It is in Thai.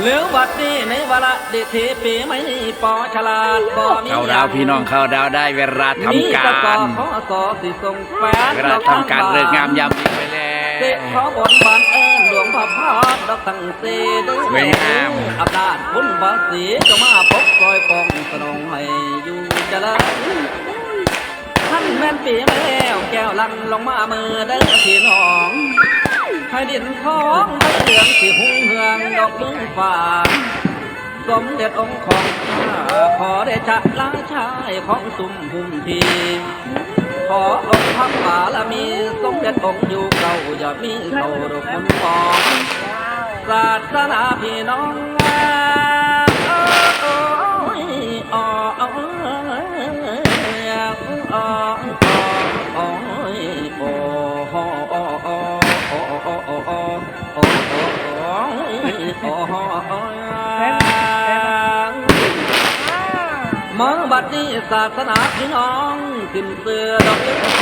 เหลือวัดนี้ในวาระดิเทปีไม่ปอฉลาดบ่มีเข้าดาวพี่น้องเข้าดาวได้เวลาทำการมีแต่ขอสอสิส่งแฟนเวลาทำการเลิกงามยามดีไปแล้เด็กวขอบนบานเอิญหลวงพ่อพาดดอกตั้งเสดสวยงาม อำนาจบุญภาษีก็มาพบคอยปองสนองให้อยู่เจริญท่านแม่นปีมาแล้วแก้วลันลงมามือเด้อพี่น้อง ให้ดินท้องให้เหลืองสิหุ่งเฮืองดอกมึงฝาสมเด็จองค์ของข้าขอได้จะล้างชายของสุมหุ่มที ขอองค์พระบารมีสมเด็จองค์อยู่เก่าอย่ามีเขาดอกมันฟองศาสนาพี่น้องโอ้ยอ้ออ้อ มองบัดนี้ศาสนาพี่น้องขึ้นเสือดอกเล็ก